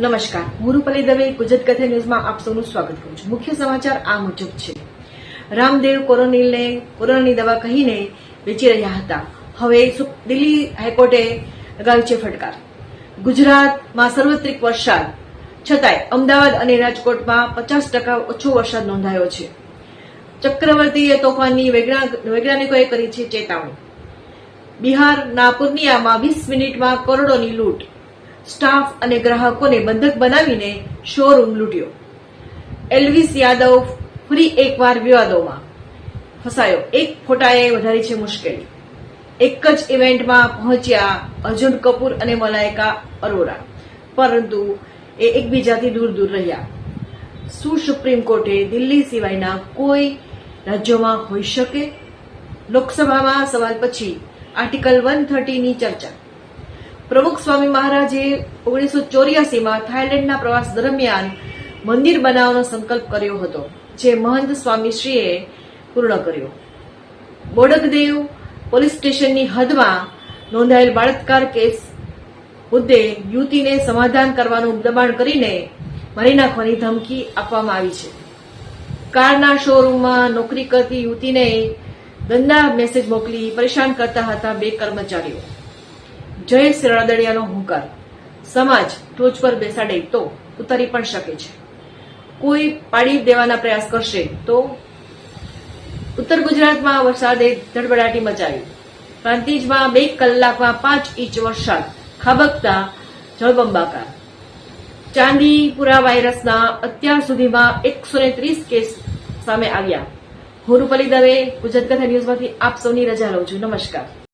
નમસ્કાર. હું રૂપલી દવે ગુજરાત કથા ન્યૂઝમાં આપ સૌનું સ્વાગત કરું છું. મુખ્ય સમાચાર આ મુજબ છે. રામદેવ કોરોનિલને, કોરોનાની દવા કહીને વેચી રહ્યા હતા. હવે દિલ્હી હાઈકોર્ટે લગાવ્યું છે ફટકાર. ગુજરાતમાં સાર્વત્રિક વરસાદ. છતાંય અમદાવાદ અને રાજકોટમાં પચાસ ટકા ઓછો વરસાદ નોંધાયો છે. ચક્રવર્તીય તોફાનની વૈજ્ઞા- વૈજ્ઞાનિકોએ કરી છે ચેતવણી. બિહારના પૂર્ણિયામાં વીસ મિનિટમાં કરોડોની લૂંટ. સ્ટાફ અને ગ્રાહકોને બંધક બનાવીને શોરૂમ લૂંટ્યો. એલવીસ યાદવ ફરી એકવાર વિવાદોમાં ફસાયો. એક ફોટાએ વધારી છે મુશ્કેલી. એક જ ઇવેન્ટમાં પહોંચ્યા અર્જુન કપૂર અને મલાયકા અરોરા. પરંતુ એ એકબીજાથી દૂર દૂર રહ્યા. શું સુપ્રીમ કોર્ટે દિલ્હી સિવાયના કોઈ રાજ્યોમાં હોઈ શકે? લોકસભામાં સવાલ પછી આર્ટિકલ વન થર્ટીની ચર્ચા. પ્રમુખ સ્વામી મહારાજે ઓગણીસો ચોર્યાસીમાં થાઇલેન્ડના પ્રવાસ દરમિયાન મંદિર બનાવવાનો સંકલ્પ કર્યો હતો, જે મહંત સ્વામીશ્રીએ પૂર્ણ કર્યો. બોડકદેવ પોલીસ સ્ટેશનની હદમાં નોંધાયેલ બળાત્કાર કેસ મુદ્દે યુવતીને સમાધાન કરવાનું દબાણ કરીને મારી નાખવાની ધમકી આપવામાં આવી છે. કારના શોરૂમમાં નોકરી કરતી યુવતીને ગંદા મેસેજ મોકલી પરેશાન કરતા હતા બે કર્મચારીઓ. જય શ્રાદડિયાનો હુંકાર. સમાજ ટોચ પર બેસાડે તો ઉતારી પણ શકે છે. કોઈ પાડી દેવાના પ્રયાસ કરશે તો ઉત્તર ગુજરાતમાં વરસાદે ધડબડાટી મચાવી. પ્રાંતિજમાં બે કલાકમાં પાંચ ઇંચ વરસાદ, ખાબકતા, જળબંબાકાર. ચાંદીપુરા વાયરસના અત્યાર સુધીમાં એકસો ત્રીસ કેસ સામે આવ્યા. હું રૂપલી દવે, ગુજરાત કથા ન્યૂઝમાંથી આપ સૌની રજા લઉં છું. નમસ્કાર.